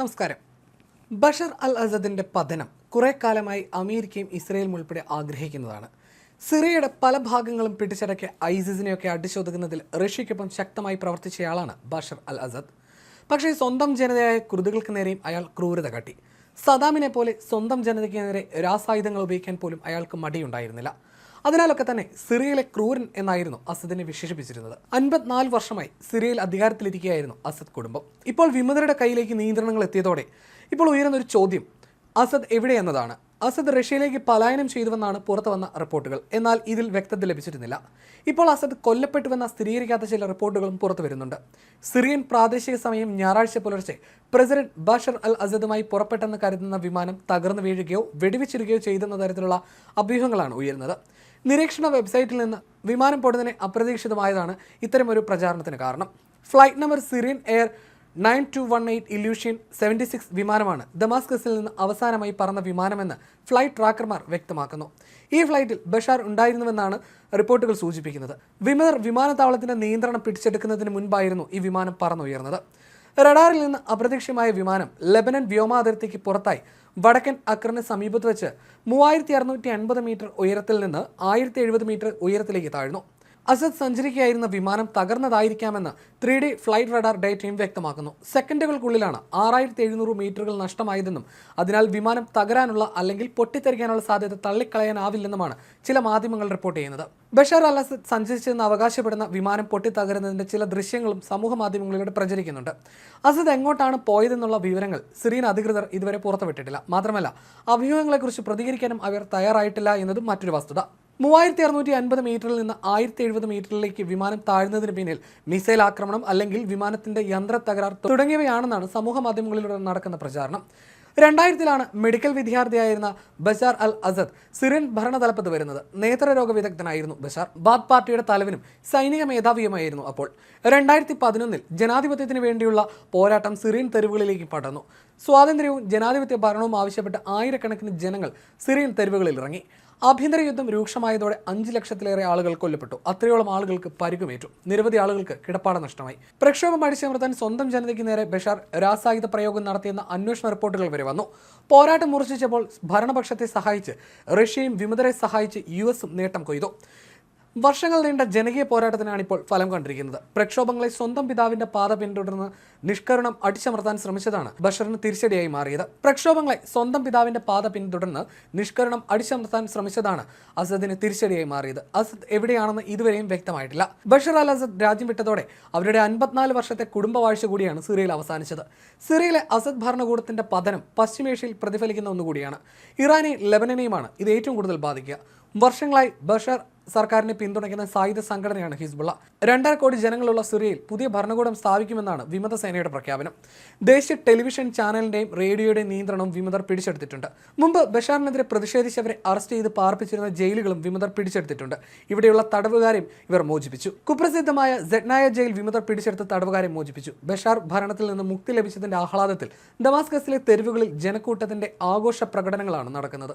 നമസ്കാരം. ബഷർ അൽ അസദിന്റെ പതനം കുറേ കാലമായി അമേരിക്കയും ഇസ്രയേലും ഉൾപ്പെടെ ആഗ്രഹിക്കുന്നതാണ്. സിറിയയുടെ പല ഭാഗങ്ങളും പിടിച്ചടക്കിയ ഐസിസിനെയൊക്കെ അടിച്ചൊതുക്കുന്നതിൽ റഷ്യയ്ക്കൊപ്പം ശക്തമായി പ്രവർത്തിച്ചയാളാണ് ബഷർ അൽ അസദ്. പക്ഷേ സ്വന്തം ജനതയായ കുരുതുകൾക്ക് നേരെയും അയാൾ ക്രൂരത കാട്ടി. സദാമിനെ പോലെ സ്വന്തം ജനതയ്ക്ക് നേരെ രാസായുധങ്ങൾ ഉപയോഗിക്കാൻ പോലും അയാൾക്ക് മടിയുണ്ടായിരുന്നില്ല. അതിനാലൊക്കെ തന്നെ സിറിയയിലെ ക്രൂരൻ എന്നായിരുന്നു അസദിനെ വിശേഷിപ്പിച്ചിരുന്നത്. അൻപത്തിനാല് വർഷമായി സിറിയയിൽ അധികാരത്തിലിരിക്കുകയായിരുന്നു അസദ് കുടുംബം. ഇപ്പോൾ വിമതരുടെ കയ്യിലേക്ക് നിയന്ത്രണങ്ങൾ എത്തിയതോടെ ഇപ്പോൾ ഉയരുന്ന ഒരു ചോദ്യം അസദ് എവിടെയെന്നതാണ് അസദ് റഷ്യയിലേക്ക് പലായനം ചെയ്തുവെന്നാണ് പുറത്തു വന്ന റിപ്പോർട്ടുകൾ. എന്നാൽ ഇതിൽ വ്യക്തത ലഭിച്ചിരുന്നില്ല. ഇപ്പോൾ അസദ് കൊല്ലപ്പെട്ടുവെന്ന സ്ഥിരീകരിക്കാത്ത ചില റിപ്പോർട്ടുകളും പുറത്തു വരുന്നുണ്ട്. സിറിയൻ പ്രാദേശിക സമയം ഞായറാഴ്ച പുലർച്ചെ പ്രസിഡന്റ് ബഷർ അൽ അസദുമായി പുറപ്പെട്ടെന്ന് കരുതുന്ന വിമാനം തകർന്നു വീഴുകയോ വെടിവെച്ചിരിക്കുകയോ ചെയ്തെന്ന തരത്തിലുള്ള അഭ്യൂഹങ്ങളാണ് ഉയരുന്നത്. നിരീക്ഷണ വെബ്സൈറ്റിൽ നിന്ന് വിമാനം പൊടുന്നതിനെ അപ്രതീക്ഷിതമായതാണ് ഇത്തരമൊരു പ്രചാരണത്തിന് കാരണം. Flight number Syrian air nine two one eight Ilyushin seventy six വിമാനമാണ് ദമാസ്കസിൽ നിന്ന് അവസാനമായി പറന്ന വിമാനമെന്ന് ഫ്ലൈറ്റ് ട്രാക്കർമാർ വ്യക്തമാക്കുന്നു. ഈ ഫ്ലൈറ്റിൽ ബഷാർ ഉണ്ടായിരുന്നുവെന്നാണ് റിപ്പോർട്ടുകൾ സൂചിപ്പിക്കുന്നത്. വിമതർ വിമാനത്താവളത്തിന്റെ നിയന്ത്രണം പിടിച്ചെടുക്കുന്നതിന് മുൻപായിരുന്നു ഈ വിമാനം പറന്നുയർന്നത്. റഡാറിൽ നിന്ന് അപ്രതീക്ഷിതമായ വിമാനം ലെബനൻ വ്യോമാതിർത്തിക്ക് പുറത്തായി വടക്കൻ അക്രന് സമീപത്ത് വെച്ച് മൂവായിരത്തി അറുന്നൂറ്റി അൻപത് മീറ്റർ ഉയരത്തിൽ നിന്ന് ആയിരത്തി എഴുപത് മീറ്റർ ഉയരത്തിലേക്ക് താഴ്ന്നു. അസദ് സഞ്ചരിക്കുകയായിരുന്ന വിമാനം തകർന്നതായിരിക്കാമെന്ന് ത്രീ ഡി ഫ്ലൈറ്റ് റഡാർ ഡേറ്റയും വ്യക്തമാക്കുന്നു. സെക്കൻഡുകൾക്കുള്ളിലാണ് ആറായിരത്തി എഴുന്നൂറ് മീറ്ററുകൾ നഷ്ടമായതെന്നും അതിനാൽ വിമാനം തകരാനുള്ള അല്ലെങ്കിൽ പൊട്ടിത്തെറിക്കാനുള്ള സാധ്യത തള്ളിക്കളയാനാവില്ലെന്നുമാണ് ചില മാധ്യമങ്ങൾ റിപ്പോർട്ട് ചെയ്യുന്നത്. ബഷാർ അൽ അസദ് സഞ്ചരിച്ചെന്ന് അവകാശപ്പെടുന്ന വിമാനം പൊട്ടിത്തകരുന്നതിന്റെ ചില ദൃശ്യങ്ങളും സമൂഹ മാധ്യമങ്ങളിലൂടെ പ്രചരിക്കുന്നുണ്ട്. അസദ് എങ്ങോട്ടാണ് പോയതെന്നുള്ള വിവരങ്ങൾ സിറിയൻ അധികൃതർ ഇതുവരെ പുറത്തുവിട്ടിട്ടില്ല. മാത്രമല്ല അഭിയോഗങ്ങളെക്കുറിച്ച് പ്രതികരിക്കാനും അവർ തയ്യാറായിട്ടില്ല എന്നതും മറ്റൊരു വസ്തുത. മൂവായിരത്തി അറുന്നൂറ്റി അൻപത് മീറ്ററിൽ നിന്ന് ആയിരത്തി എഴുപത് മീറ്ററിലേക്ക് വിമാനം താഴ്ന്നതിന് പിന്നിൽ മിസൈൽ ആക്രമണം അല്ലെങ്കിൽ വിമാനത്തിന്റെ യന്ത്ര തകരാർ തുടങ്ങിയവയാണെന്നാണ് സമൂഹ മാധ്യമങ്ങളിലൂടെ നടക്കുന്ന പ്രചാരണം. രണ്ടായിരത്തിലാണ് മെഡിക്കൽ വിദ്യാർത്ഥിയായിരുന്ന ബഷാർ അൽ അസദ് സിറിയൻ ഭരണതലപ്പത്ത് വരുന്നത്. നേത്രരോഗ വിദഗ്ധനായിരുന്നു ബഷാർ. ബാദ് പാർട്ടിയുടെ തലവനും സൈനിക മേധാവിയുമായിരുന്നു അപ്പോൾ. രണ്ടായിരത്തി പതിനൊന്നിൽ ജനാധിപത്യത്തിന് വേണ്ടിയുള്ള പോരാട്ടം സിറിയൻ തെരുവുകളിലേക്ക് പടർന്നു. സ്വാതന്ത്ര്യവും ജനാധിപത്യ ഭരണവും ആവശ്യപ്പെട്ട് ആയിരക്കണക്കിന് ജനങ്ങൾ സിറിയൻ തെരുവുകളിൽ ഇറങ്ങി. ആഭ്യന്തര യുദ്ധം രൂക്ഷമായതോടെ അഞ്ച് ലക്ഷത്തിലേറെ ആളുകൾ കൊല്ലപ്പെട്ടു. അത്രയോളം ആളുകൾക്ക് പരുകുമേറ്റു നിരവധി ആളുകൾക്ക് കിടപ്പാട നഷ്ടമായി. പ്രക്ഷോഭം അടിച്ചമർത്താൻ സ്വന്തം ജനതയ്ക്ക് നേരെ ബഷാർ രാസായുധ പ്രയോഗം നടത്തിയെന്ന അന്വേഷണ റിപ്പോർട്ടുകൾ വരെ വന്നു. പോരാട്ടം മുറിച്ചപ്പോൾ ഭരണപക്ഷത്തെ സഹായിച്ച് റഷ്യയും വിമതരെ സഹായിച്ച് യു എസും നേട്ടം കൊയ്തു. വർഷങ്ങൾ നീണ്ട ജനകീയ പോരാട്ടത്തിനാണ് ഇപ്പോൾ ഫലം കണ്ടിരിക്കുന്നത്. പ്രക്ഷോഭങ്ങളെ സ്വന്തം പിതാവിന്റെ പാത പിന്തുടർന്ന് നിഷ്കരണം അടിച്ചമർത്താൻ ശ്രമിച്ചതാണ് ബഷറിന് തിരിച്ചടിയായി മാറിയത്. പ്രക്ഷോഭങ്ങളെ സ്വന്തം പിതാവിന്റെ പാത പിന്തുടർന്ന് നിഷ്കരണം അടിച്ചമർത്താൻ ശ്രമിച്ചതാണ് അസദിന് തിരിച്ചടിയായി മാറിയത്. അസദ് എവിടെയാണെന്ന് ഇതുവരെയും വ്യക്തമായിട്ടില്ല. ബഷർ അൽ അസദ് രാജ്യം വിട്ടതോടെ അവരുടെ അൻപത്തിനാല് വർഷത്തെ കുടുംബവാഴ്ച കൂടിയാണ് സിറിയയിൽ അവസാനിച്ചത്. സിറിയയിലെ അസദ് ഭരണകൂടത്തിന്റെ പതനം പശ്ചിമേഷ്യയിൽ പ്രതിഫലിക്കുന്ന ഒന്നുകൂടിയാണ്. ഇറാനെയും ലെബനനെയുമാണ് ഇത് ഏറ്റവും കൂടുതൽ ബാധിക്കുക. വർഷങ്ങളായി ബഷർ സർക്കാരിനെ പിന്തുണയ്ക്കുന്ന സായുധ സംഘടനയാണ് ഹിസ്ബുള്ള. രണ്ടര കോടി ജനങ്ങളുള്ള സിറിയയിൽ പുതിയ ഭരണകൂടം സ്ഥാപിക്കുമെന്നാണ് വിമത സേനയുടെ പ്രഖ്യാപനം. ദേശീയ ടെലിവിഷൻ ചാനലിന്റെയും റേഡിയോയുടെയും നിയന്ത്രണവും വിമതർ പിടിച്ചെടുത്തിട്ടുണ്ട്. മുമ്പ് ബഷാറിനെതിരെ പ്രതിഷേധിച്ചവരെ അറസ്റ്റ് ചെയ്ത് പാർപ്പിച്ചിരുന്ന ജയിലുകളും വിമതർ പിടിച്ചെടുത്തിട്ടുണ്ട്. ഇവിടെയുള്ള തടവുകാരെയും ഇവർ മോചിപ്പിച്ചു. കുപ്രസിദ്ധമായ ജഡ്നായ ജയിൽ വിമതർ പിടിച്ചെടുത്ത തടവുകാരെ മോചിപ്പിച്ചു. ബഷാർ ഭരണത്തിൽ നിന്ന് മുക്തി ലഭിച്ചതിന്റെ ആഹ്ലാദത്തിൽ ദമാസ്കസിലെ തെരുവുകളിൽ ജനക്കൂട്ടത്തിന്റെ ആഘോഷ പ്രകടനങ്ങളാണ് നടക്കുന്നത്.